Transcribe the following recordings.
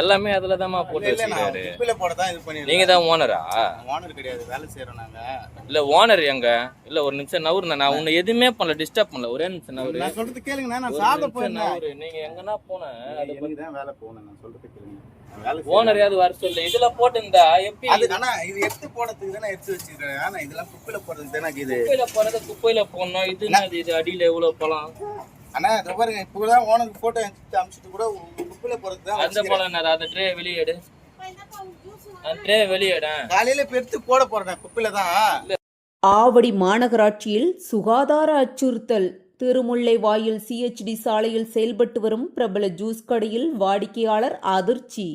எல்லாமே அதுல தான்மா போட்டு வச்சிருக்காரு. தான் நீங்க தான் ஓனரா ஓனர் கிடையாது வேலை செய்யறோம் நாங்க. இல்ல ஓனர் எங்க? இல்ல ஒரு நிமிஷம் நவுருண்ணா நான் உன்னை எதுவுமே பண்ணல டிஸ்டர்ப் பண்ணல ஒரே நிமிஷம் நவுரு. நான் சொல்றது கேளுங்கண்ணா நான் சாப்பிட நவுரு நீங்க எங்கன்னா போன? எனக்கு தான் வேலை போகணும் நான் சொல்றது கேளுங்க நான் வேலை ஓனர். யாவது வர சொல்லு இதுல போட்டிருந்தா எப்படி? அது ஆனா இது எடுத்து போடுறதுக்கு தானே எடுத்து வச்சிருக்கேன் ஆனா இதெல்லாம் குப்பையில போடுறதுக்கு தானே இது. குப்பையில போறது குப்பையில போடணும் இது இது அடியில எவ்வளவு பழம்? ஆனா இதை பாருங்க இப்பதான் ஓனருக்கு போட்டோ கூட குப்பையில போடுறது தான் அந்த. பழம் அந்த ட்ரே வெளியேடு. அந்த ட்ரே வெளியேடா காலையில எடுத்து போட போறேன் குப்பையில தான். ஆவடி மாநகராட்சியில் சுகாதார அச்சுறுத்தல். திருமுல்லைவாயில் சிஎச்டி சாலையில் செயல்பட்டு வரும் பிரபல ஜூஸ் கடையில் வாடிக்கையாளர் அதிர்ச்சி.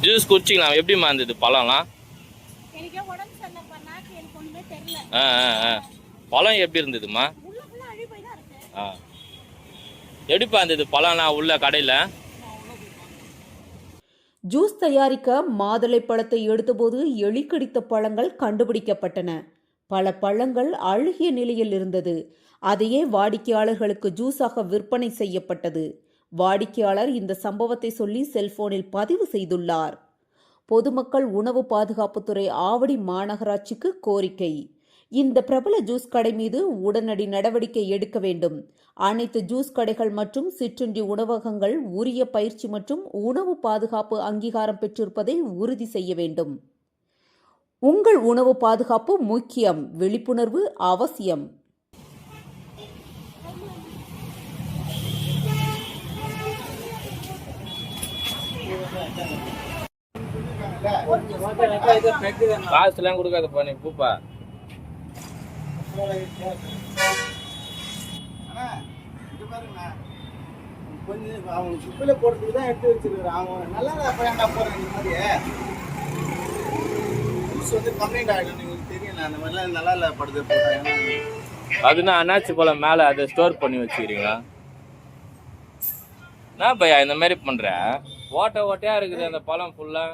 ஜூஸ் குடிச்சிக்கலாம். எப்படிமா இருந்தது? பழம்லாம்? ஆ ஆ ஆ. பழம் எப்படி இருந்ததுமா உள்ள ஃபுல்லா அழி போய் தான் இருக்கு. ஆ. எப்படிப்பா இருந்தது? பழம்லாம் உள்ள கடையில்? ஜூஸ் தயாரிக்க மாதுளை பழத்தை எடுத்தபோது எலி கடித்த பழங்கள் கண்டுபிடிக்கப்பட்டன. பல பழங்கள் அழுகிய நிலையில் இருந்தது. அதையே வாடிக்கையாளர்களுக்கு ஜூஸாக விற்பனை செய்யப்பட்டது. வாடிக்கையாளர் இந்த சம்பவத்தை சொல்லி செல்போனில் பதிவு செய்துள்ளார். பொதுமக்கள் உணவு பாதுகாப்புத்துறை ஆவடி மாநகராட்சிக்கு கோரிக்கை. இந்த பிரபல ஜூஸ் கடை மீது உடனடி நடவடிக்கை எடுக்க வேண்டும். அனைத்து ஜூஸ் கடைகள் மற்றும் சிற்றுண்டி உணவகங்கள் உரிய பயிற்சி மற்றும் உணவு பாதுகாப்பு அங்கீகாரம் பெற்றிருப்பதை உறுதி செய்ய வேண்டும். உங்கள் உணவு பாதுகாப்பு முக்கியம். விழிப்புணர்வு அவசியம். காசுலாம் கொடுக்காதப்பா நீ பூப்பா. கொஞ்சம் அவங்க குப்பையில போடுறதுக்கு தான் எடுத்து வச்சிருக்கிறேன் அவங்க நல்லா ஏன்டா போடுறேன் இந்த மாதிரி? ஜூஸ் வந்து கம்ப்ளைண்ட் ஆகிடும் உங்களுக்கு தெரியும் அந்த மாதிரிலாம் நல்லா இல்லை படுது போட்டேன் அதுனா அன்னாச்சி பழம் மேலே அதை ஸ்டோர் பண்ணி வச்சுக்கிறீங்களா? என்ன பையா இந்த மாதிரி பண்ற? ஓட்ட ஓட்டையா இருக்குது அந்த பழம் ஃபுல்லா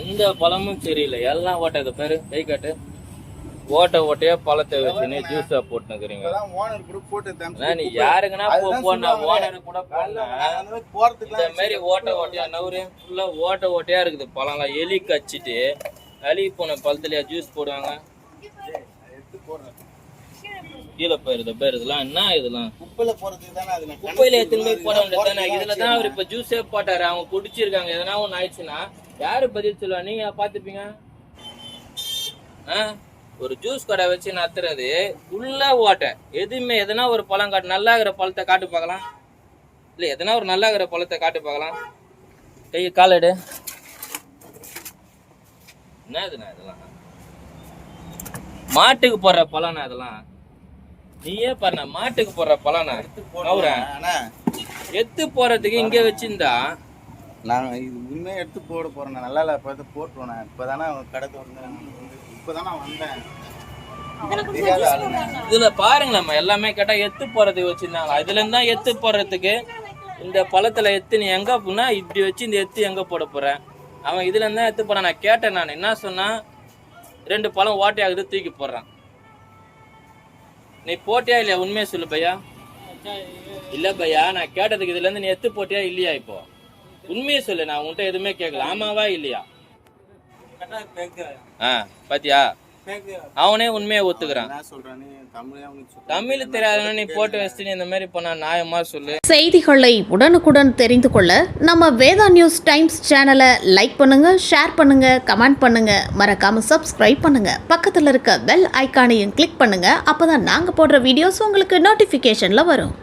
எந்த பழமும் சரியில்லை. எல்லாம் ஓட்டை இது பேரு கை காட்டு. ஓட்ட ஓட்டையா பழத்தை வச்சுன்னு ஜூஸா போட்டுனுக்குறீங்க. இப்பதான் ஓனர் கூட போட்டு அண்ணா, நீ யாருக்குன்னா போனா. ஓனர் கூட போறதுக்கு இந்த மாதிரி ஓட்ட ஓட்டையா நவுரு ஃபுல்லா ஓட்ட ஓட்டையா இருக்குது. பழம்லாம் எலி கச்சிட்டு அழுகி போன பழத்துலயா? ஜூஸ் போடுவாங்க. கீழே போயிருது பேர் இதெல்லாம் என்ன இதெல்லாம்? குப்பையில போறதுக்கு தானே அது குப்பையில எத்தனை போய் போட வேண்டியது தானே? இதுல தான் அவர் இப்ப ஜூஸே போட்டாரு. அவங்க குடிச்சிருக்காங்க. எதனா ஒண்ணு ஆயிடுச்சுன்னா யாரு பதில் சொல்லுவா? நீங்க பாத்துப்பீங்க ஆ? ஒரு ஜூஸ் கடை வச்சு நத்துறது உள்ள ஓட்டை. எதுவுமே எதனா ஒரு பழம் காட்டு நல்லா இருக்கிற பழத்தை காட்டு பார்க்கலாம். இல்ல எதனா ஒரு நல்லா இருக்கிற பழத்தை காட்டு பார்க்கலாம். கை காலடு என்ன இதுண்ணா இதெல்லாம்? மாட்டுக்கு போடுற பழம்ண்ணா இதெல்லாம். நீயே பாருண்ணா மாட்டுக்கு போடுற பழம்ண்ணா. எத்து போறதுக்கு இங்க வச்சிருந்தா? நான் இது உண்மையை எடுத்து போட போறேன் நான் நல்லா இல்லை பார்த்து போட்டுருவேன் நான் இப்போதானே கடை வந்து இப்போதானே வந்தேன். தெரியாத ஆளுங்க. இதுல பாருங்களேம்மா எல்லாமே கேட்டா எத்து போறதுக்கு வச்சிருந்தாங்க இதுல இருந்தா எத்து போடுறதுக்கு இந்த பழத்துல எத்து நீ எங்க போனா இப்படி வச்சு இந்த எத்து எங்க போட போற? அவன் இதுல இருந்தா எத்து போறான்? நான் கேட்டேன் நான். என்ன சொன்னா ரெண்டு பழம் ஓட்டையாகுது தூக்கி போடுறான். நீ போட்டியா இல்லையா? உண்மையை சொல்லு பையா. இல்ல பையா நான் கேட்டதுக்கு இதுல இருந்து நீ எத்து போட்டியா இல்லையா இப்போ? உண்மையை சொல்லு நான் உன்கிட்ட எதுவுமே கேட்கல. ஆமாவா இல்லையா? ஆ பாத்தியா? அவனே உண்மையை ஒத்துக்கிறான். தமிழே தெரியாதவன நீ போட்டு வச்சுட்டு நீ இந்த மாதிரி பண்ணா நியாயமா சொல்லு. செய்திகளை உடனுக்குடன் தெரிந்து கொள்ள நம்ம வேதா நியூஸ் டைம்ஸ் சேனலை லைக் பண்ணுங்க ஷேர் பண்ணுங்க கமெண்ட் பண்ணுங்க. மறக்காம சப்ஸ்கிரைப் பண்ணுங்க. பக்கத்தில் இருக்க பெல் ஐகானையும் கிளிக் பண்ணுங்க. அப்பதான் நாங்க போடுற வீடியோஸ் உங்களுக்கு நோட்டிஃபிகேஷன்ல வரும்.